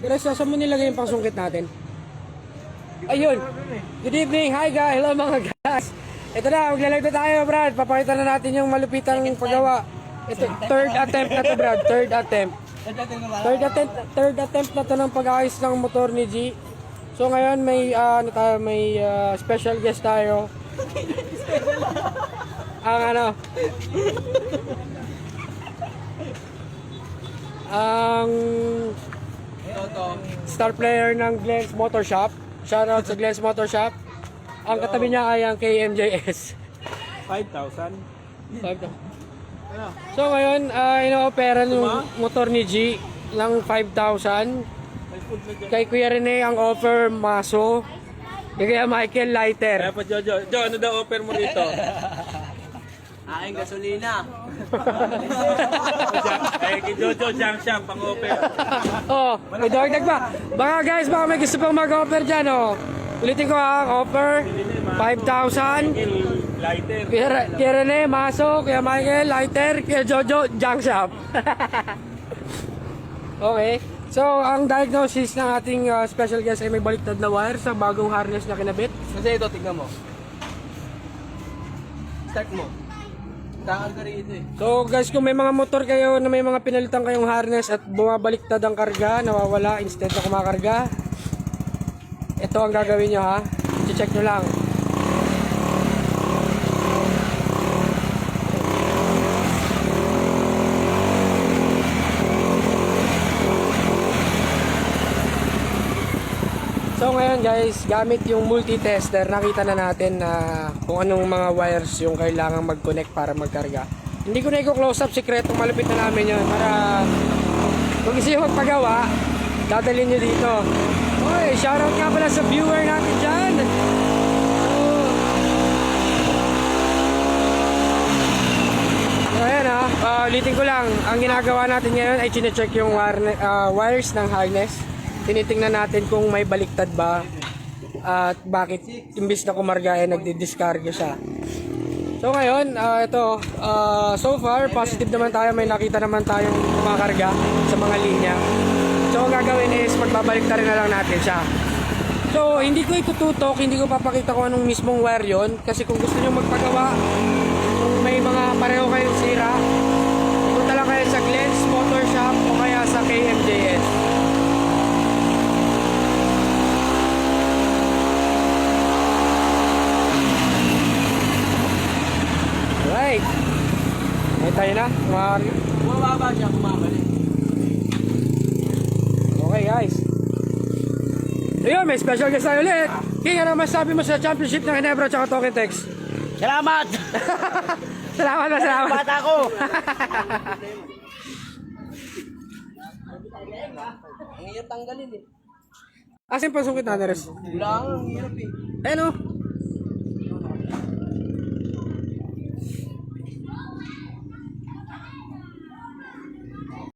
Pero sa saan mo nilagay yung pangsungkit natin? Ayun. Good evening. Hi guys. Hello mga guys. Ito na, maglalag na tayo, Brad. Papakita na natin yung malupitang paggawa. Ito, third attempt na to, Brad. Third attempt. Third attempt, third attempt na to ng pag-ayos ng motor ni G. So ngayon may ah, ano tayo, may ah, special guest tayo. Ang ano? Ang star player ng Glenn's Motor Shop. Shoutout sa Glenn's Motor Shop. Ang katabi niya ay ang KMJS. 5,000. So ngayon, uh, ino-opera yung motor ni G ng 5,000. Kay Kuya Rene ang offer maso. Kay Kuya Michael lighter. Kaya pa Jojo. Jo, ano daw offer mo rito? Aking gasolina. Kaya kay Jojo, junk shop pang offer. oh, may dagdag pa. Baka guys, baka may gusto pang mag-offer dyan, oh. Ulitin ko ha, ang offer, 5,000. Lighter. Kuya Rene, maso. Kuya Michael, lighter. Kuya Jojo, junk shop. okay. So, ang diagnosis ng ating uh, special guest ay may baliktad na wire sa bagong harness na kinabit. Kasi ito, tignan mo. Start mo. Taan ka rito eh. So guys, kung may mga motor kayo na may mga pinalitan kayong harness at bumabaliktad ang karga, nawawala instead na kumakarga, ito ang gagawin nyo ha. I-check nyo lang. So ngayon guys, gamit yung multi-tester, nakita na natin na kung anong mga wires yung kailangan mag-connect para magkarga. Hindi ko na i-close up, sikretong malupit na namin yun para kung gusto nyo magpagawa, dadalhin nyo dito. Oy, shoutout nga pala sa viewer natin dyan. So, ayan ha, uh, ulitin ko lang, ang ginagawa natin ngayon ay chinecheck yung wire, ah, wires ng harness. Tinitingnan natin kung may baliktad ba at bakit imbis na kumarga ay nagdi-discarga siya. So ngayon, ah, ito, ah, so far, positive naman tayo. May nakita naman tayong kumakarga sa mga linya. So ang gagawin is magbabalik na rin na lang natin siya. So hindi ko itututok, hindi ko papakita kung anong mismong wire yon Kasi kung gusto nyo magpagawa, kung may mga pareho kayong sira, punta lang kayo sa Glenn's Motor Shop o kaya sa KMJS. Alright. Tayo na. Mga... Bumababa siya, bumabalik. Okay guys. Ayun, may special guest tayo ulit. King, ano masabi mo sa championship ng Ginebra at Token Tex? Salamat! Salamat ba, salamat. Bata ko! Ang hirap tanggalin eh. Asin pa sungkit na, Neres? Wala ang hirap eh. Ayun o.